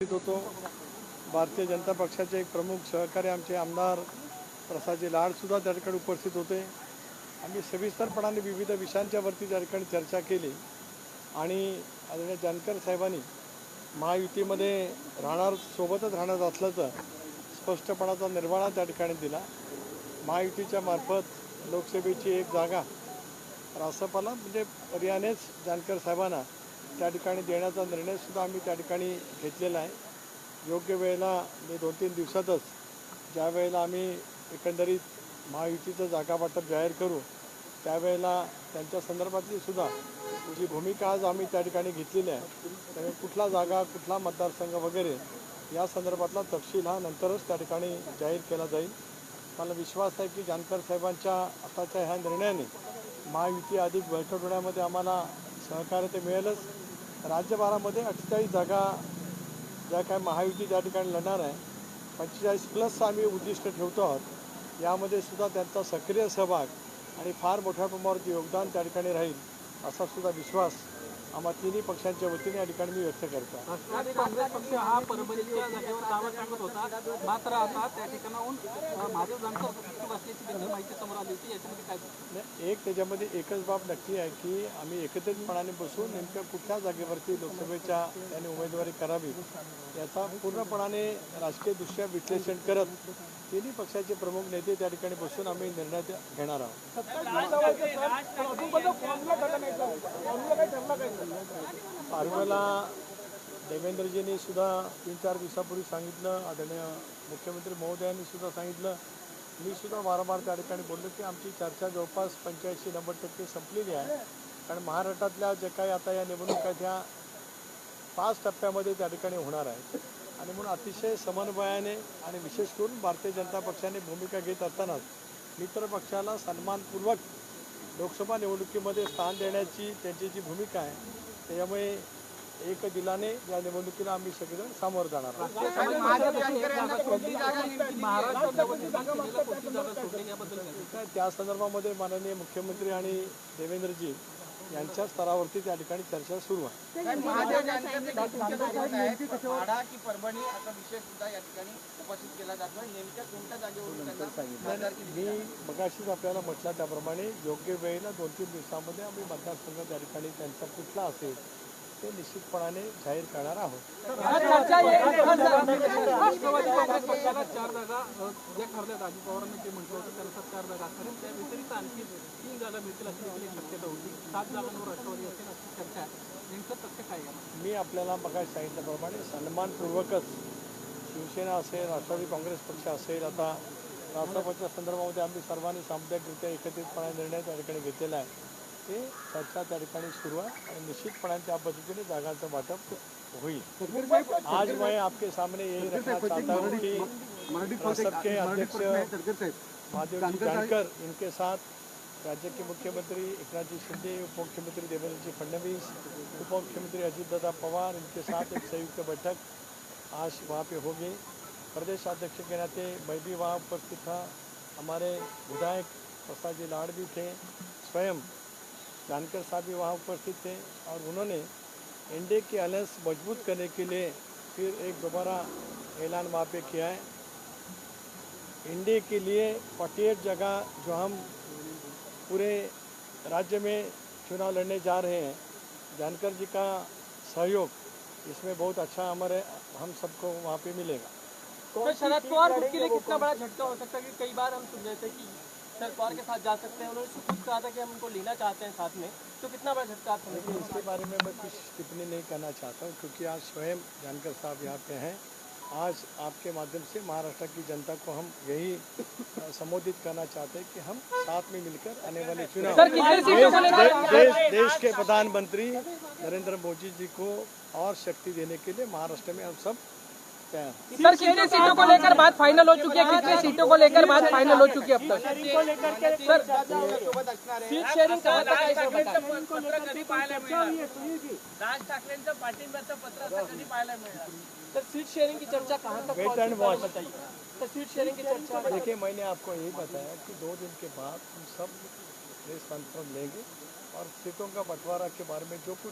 उपस्थित होतो. भारतीय जनता पक्षाचे एक प्रमुख सहकारी आमचे आमदार प्रसादजी लाडसुद्धा त्या ठिकाणी उपस्थित होते. आम्ही सविस्तरपणाने विविध विषयांच्यावरती त्या ठिकाणी चर्चा केली. आणि आदरणीय जानकर साहेबांनी महायुतीमध्ये राहणार सोबतच राहणार असल्याचं स्पष्टपणाचा निर्वाळा त्या ठिकाणी दिला. महायुतीच्या मार्फत लोकसभेची एक जागा रासपाला म्हणजे पर्यानेच जानकर साहेबांना त्या ठिकाणी देण्याचा निर्णयसुद्धा आम्ही त्या ठिकाणी घेतलेला आहे. योग्य वेळेला म्हणजे दोन तीन दिवसातच ज्या वेळेला आम्ही एकंदरीत महायुतीचं जागा वाटप जाहीर करू त्यावेळेला त्यांच्या संदर्भातली सुद्धा जी भूमिका आज आम्ही त्या ठिकाणी घेतलेली आहे त्यामुळे कुठला जागा कुठला मतदारसंघ वगैरे या संदर्भातला तपशील हा नंतरच त्या ठिकाणी जाहीर केला जाईल. मला विश्वास आहे की जानकर साहेबांच्या आताच्या ह्या निर्णयाने महायुती अधिक बळकट होण्यामध्ये आम्हाला सहकार्य ते मिळेलच. राज्यभरामध्ये अठ्ठेचाळीस जागा ज्या काय महायुती त्या ठिकाणी लढणार आहे पंचेचाळीस प्लस आम्ही उद्दिष्ट ठेवतो आहोत. यामध्ये सुद्धा त्यांचा सक्रिय सहभाग आणि फार मोठ्या प्रमाणावरती योगदान त्या ठिकाणी राहील असा सुद्धा विश्वास आम्हा तिन्ही पक्षांच्या वतीने या ठिकाणी मी व्यक्त करतो. राष्ट्रवादी काँग्रेस पक्ष हा परभणीच्या जागेवर दावा टाकत होता मात्र आता त्या ठिकाणाहून महादेव जानकर असल्याची माहिती समोर आली होती याच्यामध्ये काय एक त्याच्यामध्ये एकच बाब नक्की आहे की आम्ही एकत्रितपणाने बसून नेमक्या कुठल्या जागेवरती लोकसभेच्या त्यांनी उमेदवारी करावी याचा पूर्णपणाने राजकीयदृष्ट्या विश्लेषण करत तिन्ही पक्षाचे प्रमुख नेते त्या ठिकाणी बसून आम्ही निर्णय घेणार आहोत पारव्याला देवेंद्रजींनी सुद्धा तीन चार दिवसापूर्वी सांगितलं आदरणीय मुख्यमंत्री महोदयांनी सुद्धा सांगितलं. मी सुद्धा वारंवार त्या ठिकाणी बोललो की आमची चर्चा जवळपास पंच्याऐंशी नव्वद टक्के संपलेली आहे. कारण महाराष्ट्रातल्या जे काही आता या निवडणुका त्या पाच टप्प्यामध्ये त्या ठिकाणी होणार आहेत. आणि म्हणून अतिशय समन्वयाने आणि विशेष करून भारतीय जनता पक्षाने भूमिका घेत असतानाच मित्रपक्षाला सन्मानपूर्वक लोकसभा निवडणुकीमध्ये स्थान देण्याची त्यांची जी भूमिका आहे त्याच्यामुळे एक दिलाने या निवडणुकीला आम्ही सगळेजण सामोरं जाणार आहोत. त्या संदर्भामध्ये माननीय मुख्यमंत्री आणि देवेंद्रजी यांच्या स्तरावरती त्या ठिकाणी चर्चा सुरू आहे. मी मगाशीच आपल्याला म्हटलं त्याप्रमाणे योग्य वेळेला दोन तीन दिवसामध्ये आम्ही मतदारसंघ त्या ठिकाणी त्यांचा कुठला असेल ते निश्चितपणाने जाहीर करणार आहोत. मी आपल्याला मगाशी सांगितल्याप्रमाणे सन्मानपूर्वकच शिवसेना असेल राष्ट्रवादी काँग्रेस पक्ष असेल आता राष्ट्रपतीच्या संदर्भामध्ये आम्ही सर्वांनी सामुदायिकरित्या एकत्रितपणे निर्णय त्या ठिकाणी घेतलेला आहे. ते चर्चा त्या ठिकाणी सुरू आहे आणि निश्चितपणे त्या पद्धतीने जागांचं वाटप होईल. आज मैं आपके सामने यही रखना चाहता हूँ कि रासप के अध्यक्ष महादेव जी जानकर इनके साथ राज्य के मुख्यमंत्री एकनाथ जी शिंदे उप मुख्यमंत्री देवेंद्र जी फडणवीस उप मुख्यमंत्री अजीत दादा पवार इनके साथ एक संयुक्त बैठक आज वहाँ पे होगी। प्रदेश अध्यक्ष के नाते मैं भी वहाँ उपस्थित था। हमारे विधायक प्रसाद जी लाड़ भी थे। स्वयं जानकर साहब भी वहाँ उपस्थित थे और उन्होंने एनडीए के अलायंस मज़बूत करने के लिए फिर एक दोबारा ऐलान वहाँ पे किया है। एनडीए के लिए 48 जगह जो हम पूरे राज्य में चुनाव लड़ने जा रहे हैं, जानकर जी का सहयोग, इसमें बहुत अच्छा हमारे हम सबको वहाँ पे मिलेगा। तो शरद पवार गुट के लिए कितना बड़ा झटका हो सकता है? कि कई बार हम सुन रहे थे कि पवार के साथ जा सकते हैं। उन्होंने खुद कहा था कि हम उनको लेना चाहते हैं साथ में। तो कितना बड़ा झटका आप समझते इसके बारे में मैं कुछ टिप्पणी नहीं करना चाहता हूँ क्योंकि आज स्वयं जानकर साहब यहाँ पे हैं। आज आपके माध्यम से महाराष्ट्र की जनता को हम यही संबोधित करना चाहते हैं कि हम साथ में मिलकर आने वाले चुनाव देश, देश देश के प्रधानमंत्री नरेंद्र मोदी जी को और शक्ति देने के लिए महाराष्ट्र में हम सब तैयार हैं। सर कितनी सीटों को लेकर बात फाइनल हो चुकी है कितनी सीटों को लेकर बात फाइनल हो चुकी है अब तक? सीट शेअरिंग सर पाहायला मिळणार राज ठाकरेंचं पाठिंब्याचं पत्र कधी पाहायला मिळणार सर सीट शेयरिंग की चर्चा कहाँ तक एंड सर सीट शेयरिंग की चर्चा देखिए मैंने आपको यही बताया कि दो दिन के बाद हम सब प्रेस कॉन्फ्रेंस लेंगे और सीटों का बंटवारा के बारे में जो कुछ